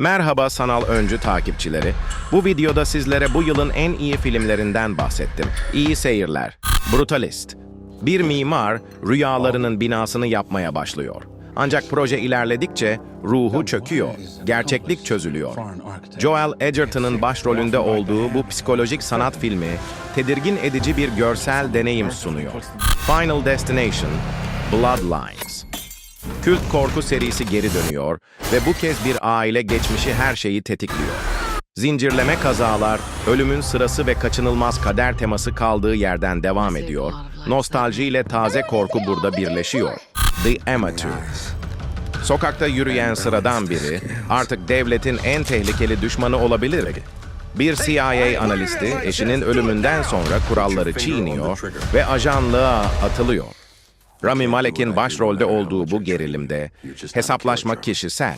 Merhaba sanal öncü takipçileri. Bu videoda sizlere bu yılın en iyi filmlerinden bahsettim. İyi seyirler. Brutalist. Bir mimar rüyalarının binasını yapmaya başlıyor. Ancak proje ilerledikçe ruhu çöküyor, gerçeklik çözülüyor. Joel Edgerton'ın başrolünde olduğu bu psikolojik sanat filmi tedirgin edici bir görsel deneyim sunuyor. Final Destination, Bloodlines. Kült korku serisi geri dönüyor ve bu kez bir aile geçmişi her şeyi tetikliyor. Zincirleme kazalar, ölümün sırası ve kaçınılmaz kader teması kaldığı yerden devam ediyor. Nostalji ile taze korku burada birleşiyor. The Amateur. Sokakta yürüyen sıradan biri artık devletin en tehlikeli düşmanı olabilir? Bir CIA analisti eşinin ölümünden sonra kuralları çiğniyor ve ajanlığa atılıyor. Rami Malek'in başrolde olduğu bu gerilimde hesaplaşma kişisel.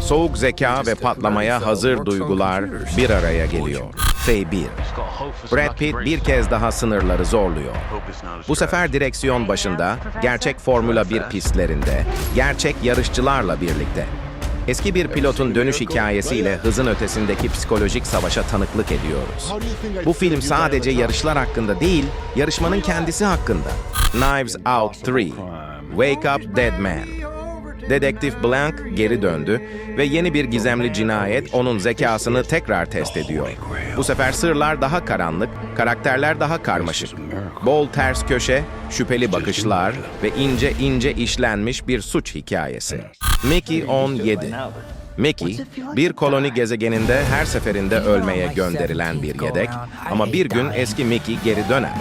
Soğuk zeka ve patlamaya hazır duygular bir araya geliyor. F1. Brad Pitt bir kez daha sınırları zorluyor. Bu sefer direksiyon başında, gerçek Formula 1 pistlerinde, gerçek yarışçılarla birlikte. Eski bir pilotun dönüş hikayesiyle hızın ötesindeki psikolojik savaşa tanıklık ediyoruz. Bu film sadece yarışlar hakkında değil, yarışmanın kendisi hakkında. Knives Out 3 Wake Up Dead Man Dedektif Blank geri döndü ve yeni bir gizemli cinayet onun zekasını tekrar test ediyor. Bu sefer sırlar daha karanlık, karakterler daha karmaşık. Bol ters köşe, şüpheli bakışlar ve ince ince işlenmiş bir suç hikayesi. Mickey 17 Mickey, bir koloni gezegeninde her seferinde ölmeye gönderilen bir yedek ama bir gün eski Mickey geri döner.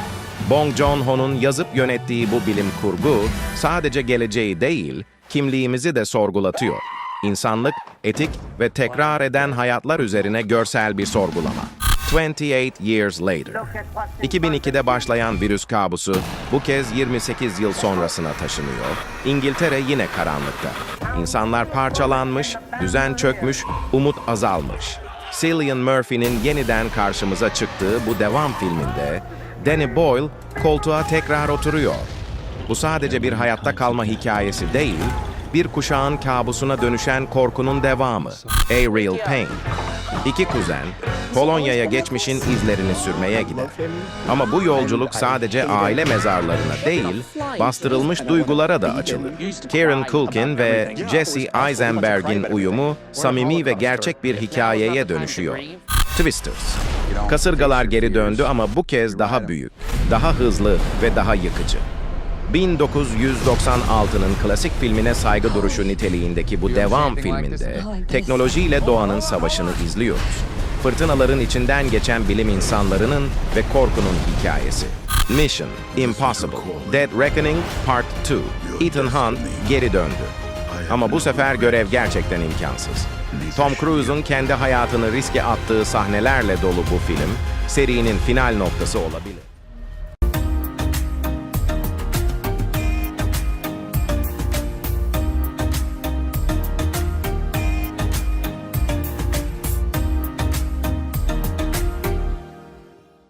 Bong Joon-ho'nun yazıp yönettiği bu bilim kurgu sadece geleceği değil, kimliğimizi de sorgulatıyor. İnsanlık, etik ve tekrar eden hayatlar üzerine görsel bir sorgulama. 28 Years Later 2002'de başlayan virüs kabusu bu kez 28 yıl sonrasına taşınıyor. İngiltere yine karanlıkta. İnsanlar parçalanmış, düzen çökmüş, umut azalmış. Cillian Murphy'nin yeniden karşımıza çıktığı bu devam filminde Danny Boyle koltuğa tekrar oturuyor. Bu sadece bir hayatta kalma hikayesi değil, bir kuşağın kabusuna dönüşen korkunun devamı. A Real Pain. İki kuzen, Polonya'ya geçmişin izlerini sürmeye gider. Ama bu yolculuk sadece aile mezarlarına değil, bastırılmış duygulara da açılır. Kieran Culkin ve Jesse Eisenberg'in uyumu samimi ve gerçek bir hikayeye dönüşüyor. Twisters. Kasırgalar geri döndü ama bu kez daha büyük, daha hızlı ve daha yıkıcı. 1996'nın klasik filmine saygı duruşu niteliğindeki bu devam filminde teknolojiyle doğanın savaşını izliyoruz. Fırtınaların içinden geçen bilim insanlarının ve korkunun hikayesi. Mission Impossible Dead Reckoning Part 2 Ethan Hunt geri döndü. Ama bu sefer görev gerçekten imkansız. Tom Cruise'un kendi hayatını riske attığı sahnelerle dolu bu film, serinin final noktası olabilir.